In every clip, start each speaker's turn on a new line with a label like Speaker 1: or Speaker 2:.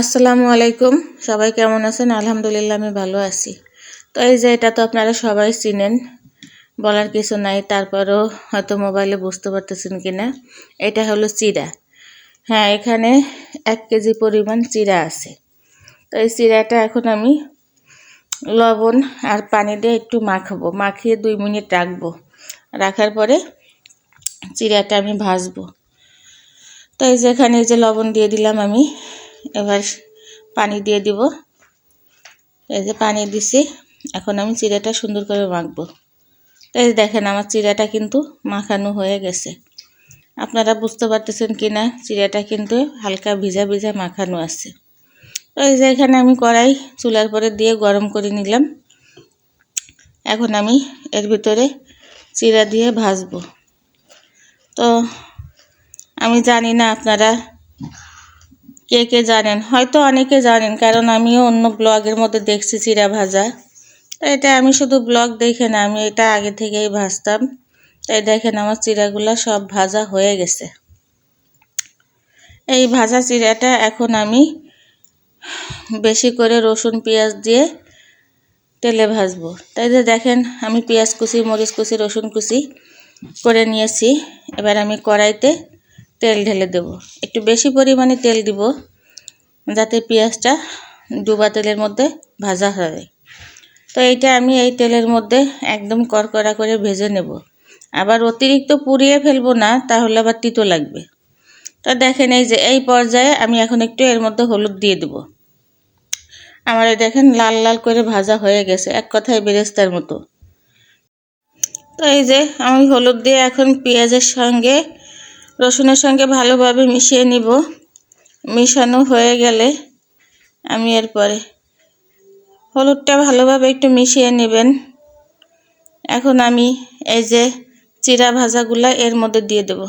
Speaker 1: আসসালামু আলাইকুম। সবাই কেমন আছেন? আলহামদুলিল্লাহ, আমি ভালো আছি। তো এই যে, এটা তো আপনারা সবাই চিনেন। বলার কিছু নাই, তারপরেও হয়তো মোবাইলে বুঝতে পারতেছেন কি না এটা হলো চিরা হ্যাঁ এখানে এক কেজি পরিমাণ চিরা আছে। তো এই চিরাটা এখন আমি লবণ আর পানি দিয়ে একটু মাখাবো। মাখিয়ে দুই মিনিট রাখব। রাখার পরে চিরাটা আমি ভাজবো। তো এই যে, এখানে এই যে লবণ দিয়ে দিলাম আমি। এবার পানি দিয়ে দিব। এই যে পানি দিছি, এখন আমি চিড়াটা সুন্দর করে মাখবো। তো এই দেখেন আমার চিড়াটা কিন্তু মাখানো হয়ে গেছে। আপনারা বুঝতে পারতেছেন কি না চিড়াটা কিন্তু হালকা ভিজা ভিজা মাখানো আছে। তো এই যে এখানে আমি কড়াই চুলার পরে দিয়ে গরম করে নিলাম। এখন আমি এর ভিতরে চিড়া দিয়ে ভাজবো। তো আমি জানি না আপনারা কে কে জানেন? হয়তো অনেকে জানেন, কারণ আমিও অন্য ব্লগের মধ্যে দেখছি চিরা ভাজা। তাই এটা আমি শুধু ব্লগ দেখে না, আমি এটা আগে থেকেই ভাজতাম। তাই দেখেন আমার চিরাগুলো সব ভাজা হয়ে গেছে। এই ভাজা চিরাটা এখন আমি বেশি করে রসুন, পেঁয়াজ দিয়ে তেলে ভাজবো। তাই যে দেখেন, আমি পেঁয়াজ কুচি, মরিচ কুচি, রসুন কুচি করে নিয়েছি। এবার আমি কড়াইতে তেল ঢেলে দেব। একটু বেশি পরিমাণে তেল দিব, যাতে পেঁয়াজটা ডুবা তেলের মধ্যে ভাজা হয় তো এইটা আমি এই তেলের মধ্যে একদম কড়কড়া করে ভেজে নেব। আবার অতিরিক্ত পুড়িয়ে ফেলব না, তাহলে আবার তিতো লাগবে। তো দেখেন এই যে, এই পর্যায়ে আমি এখন একটু এর মধ্যে হলুদ দিয়ে দেব। আমার দেখেন লাল লাল করে ভাজা হয়ে গেছে, এক কথায় বেরেস্তার মতো। তো এই যে, আমি হলুদ দিয়ে এখন পেঁয়াজের সঙ্গে রসুনের সঙ্গে ভালোভাবে মিশিয়ে নিব। মিশানো হয়ে গেলে আমি এরপরে হলুদটা ভালোভাবে একটু মিশিয়ে নেবেন। এখন আমি এই যে চিরা ভাজাগুলা এর মধ্যে দিয়ে দেব।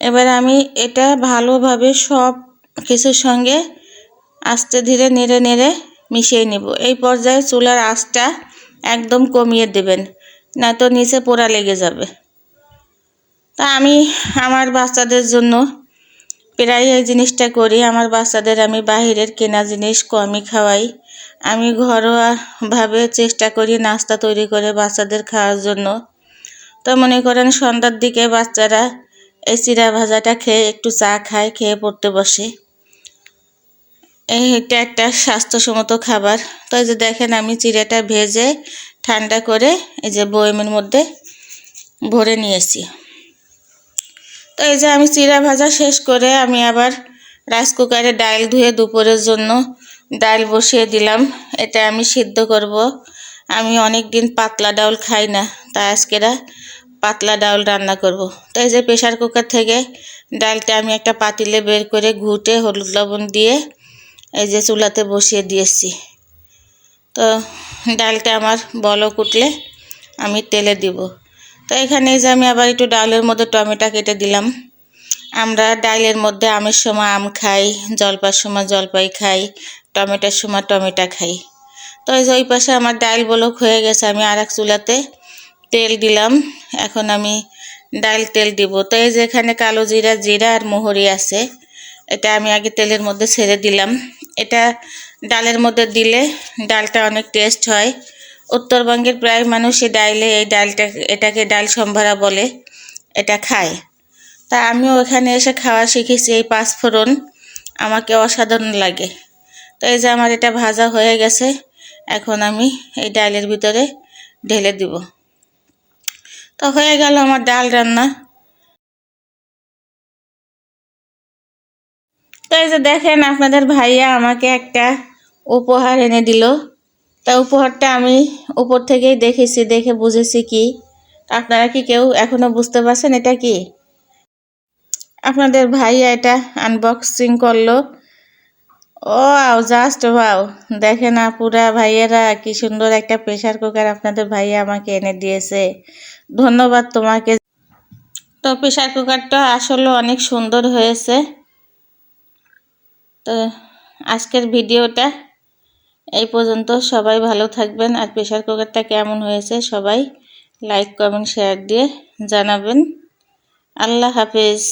Speaker 1: এবার আমি এটা ভালোভাবে সব কিছুর সঙ্গে আস্তে ধীরে নেড়ে নেড়ে মিশিয়ে নেব। এই পর্যায়ে চুলার আঁচটা একদম কমিয়ে দেবেন। না তো নিচে পোড়া লেগে যাবে। তা আমি আমার বাচ্চাদের জন্য প্রায় এই জিনিসটা করি। আমার বাচ্চাদের আমি বাহিরের কেনা জিনিস কমই খাওয়াই। আমি ঘরোয়াভাবে চেষ্টা করি নাস্তা তৈরি করে বাচ্চাদের খাওয়ার জন্য। তো মনে করেন সন্ধ্যার দিকে বাচ্চারা এই চিরা ভাজাটা খেয়ে একটু চা খায়, খেয়ে পড়তে বসে। এইটা একটা স্বাস্থ্যসম্মত খাবার। তো যে দেখেন আমি চিড়াটা ভেজে ঠান্ডা করে এই যে বয়মের মধ্যে ভরে নিয়েছি। তো এই যে আমি চিরা ভাজা শেষ করে আমি আবার রাইস কুকারে ডাল ধুয়ে দুপুরের জন্য ডাল বসিয়ে দিলাম। এটা আমি সিদ্ধ করব। আমি অনেক দিন পাতলা ডাউল খাই না, তাই আজকেরা পাতলা ডাউল রান্না করব। তো এই যে প্রেশার কুকার থেকে ডালটা আমি একটা পাতিলে বের করে ঘুটে হলুদ লবণ দিয়ে এই যে চুলাতে বসিয়ে দিয়েছি। তো ডালটা আমার বলো কুটলে আমি তেলে দিব। তো এখানে যে আমি আবার একটু ডালের মধ্যে টমেটো কেটে দিলাম। আমরা ডালের মধ্যে আমের সময় আম খাই, জলপার সময় জলপাই খাই, টমেটোর সময় টমেটো খাই। তো এই যে ওই পাশে আমার ডাল বলক হয়ে গেছে, আমি আর এক চুলাতে তেল দিলাম। এখন আমি ডাল তেল দিব। তো এই যে এখানে কালো জিরা জিরা আর মোহরি আছে। এটা আমি আগে তেলের মধ্যে ছেড়ে দিলাম। এটা ডালের মধ্যে দিলে ডালটা অনেক টেস্ট হয়। উত্তরবঙ্গের প্রায় মানুষই ডাইলে এই ডালটা, এটাকে ডাল সম্ভারা বলে, এটা খায়। তা আমিও এখানে এসে খাওয়া শিখেছি এই পাঁচফোড়ন আমাকে অসাধারণ লাগে। তো এই যে আমার এটা ভাজা হয়ে গেছে, এখন আমি এই ডালের ভিতরে ঢেলে দিব। তো হয়ে গেল আমার ডাল রান্না। তো এই যে দেখেন, আপনাদের ভাইয়া আমাকে একটা উপহার এনে দিল। তা উপহারটা আমি উপর থেকেই দেখেছি, দেখে বুঝেছি কি। আপনারা কি কেউ এখনও বুঝতে পারছেন এটা কি? আপনাদের ভাইয়া এটা আনবক্সিং করল। ও আও জাস্ট ভাও দেখেন আপুরা ভাইয়েরা কি সুন্দর একটা প্রেশার কুকার আপনাদের ভাইয়া আমাকে এনে দিয়েছে। ধন্যবাদ তোমাকে। তো প্রেশার কুকারটা আসলে অনেক সুন্দর হয়েছে। তো আজকের ভিডিওটা এই পর্যন্ত। সবাই ভালো থাকবেন আর প্রেশার কুকারটা কেমন হয়েছে সবাই লাইক কমেন্ট শেয়ার দিয়ে জানাবেন। আল্লাহ হাফেজ।